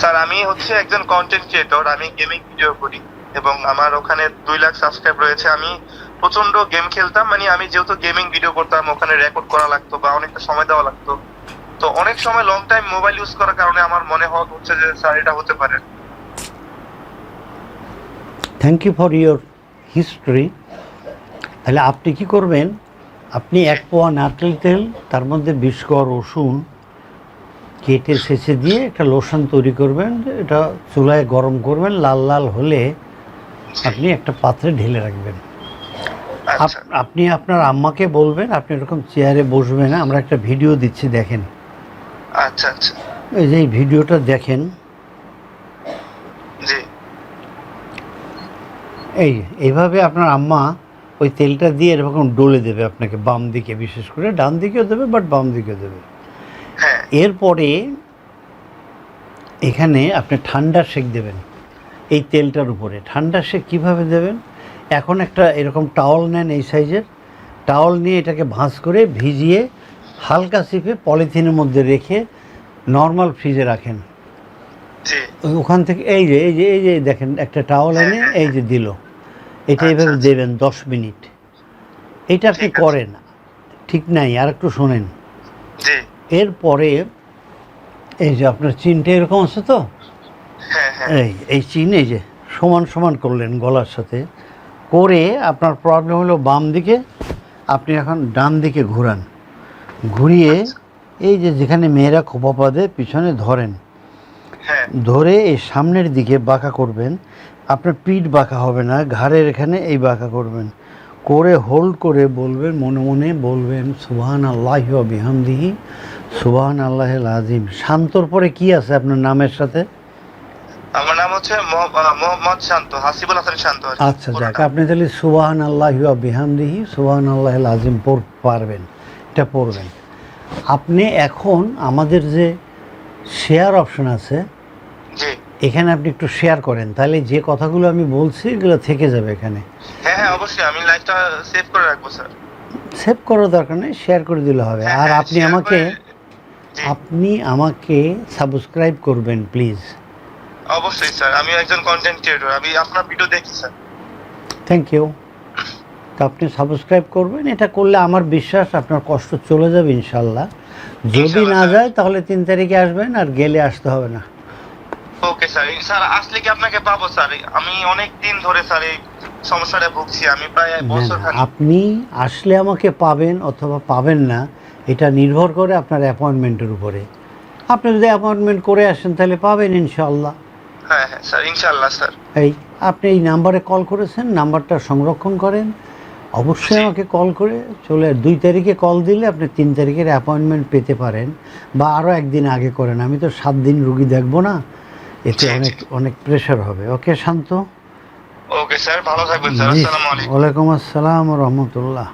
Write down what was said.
Sir, আমি হচ্ছে একজন কন্টেন্ট ক্রিয়েটর আমি গেমিং ভিডিও করি এবং আমার ওখানে দুই লাখ সাবস্ক্রাইব রয়েছে। আমি প্রচণ্ড গেম খেলতাম মানে আমি যেহেতু গেমিং ভিডিও করতাম, ওখানে রেকর্ড করা লাগতো বা অনেকটা সময় দেওয়া লাগতো। তো অনেক সময় লং টাইম মোবাইল ইউজ করার কারণে আমার মনে হয় হচ্ছে যে, স্যার, এটা হতে পারে। Thank you for your history তাহলে আপনি কি করবেন? আপনি এক পোয়া নারকেল তেল, তার মধ্যে কর রসুন কেটে শেষে দিয়ে একটা লোশন তৈরি করবেন এটা চুলায় গরম করবেন লাল লাল হলে আপনি একটা পাত্রে ঢেলে রাখবেন। আচ্ছা। আপ- আপনি আপনার আম্মাকে বলবেন আপনি এরকম চেয়ারে বসবেন আমরা একটা ভিডিও দিচ্ছি দেখেন। আচ্ছা আচ্ছা। এই যে ভিডিওটা দেখেন। এই এইভাবে আপনার আম্মা ওই তেলটা দিয়ে এরকম ডলে দেবে আপনাকে বাম দিকে বিশেষ করে ডান দিকেও দেবে বাট বাম দিকেও দেবে। হ্যাঁ এরপরে এখানে আপনি ঠান্ডা শেক দেবেন এই তেলটার উপরে। ঠান্ডা শেক কীভাবে দেবেন? এখন একটা এরকম টাওয়াল নেন এই সাইজের। টাওয়াল নিয়ে এটাকে ভাঁজ করে ভিজিয়ে হালকা সিপে পলিথিনের মধ্যে রেখে নর্মাল ফ্রিজে রাখেন। ওখান থেকে এই যে এই যে এই যে দেখেন একটা টাওয়াল এনে এই যে দিল। এটা এইভাবে আচ্ছা, আচ্ছা। দেবেন দশ মিনিট। এটা আপনি করেন। ঠিক নাই আর একটু শোনেন এরপরে এই যে আপনার চিনটা এরকম আছে তো? হ্যাঁ হ্যাঁ। এই এই চিন এই যে সমান সমান করলেন গলার সাথে করে আপনার প্রবলেম হলো বাম দিকে আপনি এখন ডান দিকে ঘোরান। ঘুরিয়ে এই যে যেখানে মেয়েরা খোপা পাদে পিছনে ধরেন। হ্যাঁ। ধরে এই সামনের দিকে বাঁকা করবেন। আপনার পিঠ বাঁকা হবে না ঘাড়ের এখানে এই বাঁকা করবেন। করে হোল্ড করে বলবেন মনে মনে বলবেন সুবহান আল্লাহ বিহামদিহি সুবহান আল্লাহ আজিম শান্তর পরে কি আছে আপনার নামের সাথে? আমার নাম হচ্ছে মোহাম্মদ শান্ত হাসিবুল হাসান শান্ত। আচ্ছা যাক আপনি তাহলে সুবহান আল্লাহ বিহামদিহি সুবহান আল্লাহ আজিম পড় পারবেন এটা পড়বেন। আপনি এখন আমাদের যে শেয়ার অপশন আছে এখানে আপনি একটু শেয়ার করেন। তাহলে যে কথাগুলো আমি বলছি এগুলো থেকে যাবে এখানে। হ্যাঁ হ্যাঁ অবশ্যই। আমি লাইভটা সেভ করে রাখব স্যার সেভ করার দরকার নেই শেয়ার করে দিলে হবে। হ্যাঁ, আর হ্যাঁ, আপনি আমাকে আপনি আমাকে সাবস্ক্রাইব করবেন প্লিজ অবশ্যই স্যার আমি একজন কন্টেন্ট ক্রিয়েটর আমি আপনার ভিডিও দেখি স্যার থ্যাংক ইউ তো আপনি সাবস্ক্রাইব করবেন। এটা করলে আমার বিশ্বাস আপনার কষ্ট চলে যাবে ইনশাল্লাহ। যদি না যায় তাহলে তিন তারিখে আসবেন আর গেলে আসতে হবে না। ওকে স্যার স্যার আসলে কি আপনাকে পাবো স্যার? আমি অনেক দিন ধরে স্যার এই সমস্যাটা ভুগছি। আমি প্রায় বছর আপনি আসলে আমাকে পাবেন অথবা পাবেন না এটা নির্ভর করে আপনার অ্যাপয়েন্টমেন্টের উপরে। আপনি যদি অ্যাপয়েন্টমেন্ট করে আসেন তাহলে পাবেন ইনশাল্লাহ হ্যাঁ হ্যাঁ স্যার ইনশাআল্লাহ স্যার। এই আপনি এই নাম্বারে কল করেছেন নাম্বারটা সংরক্ষণ করেন। অবশ্যই আমাকে কল করে চলে দুই তারিখে কল দিলে আপনি তিন তারিখের অ্যাপয়েন্টমেন্ট পেতে পারেন বা আরও একদিন আগে করেন। আমি তো সাত দিন রুগী দেখব না এতে। অনেক অনেক প্রেশার হবে। ওকে শান্ত? ওকে স্যার ভালো থাকবেন স্যার আসসালামু আলাইকুম। ওয়ালাইকুম আসসালাম রহমতুল্লাহ।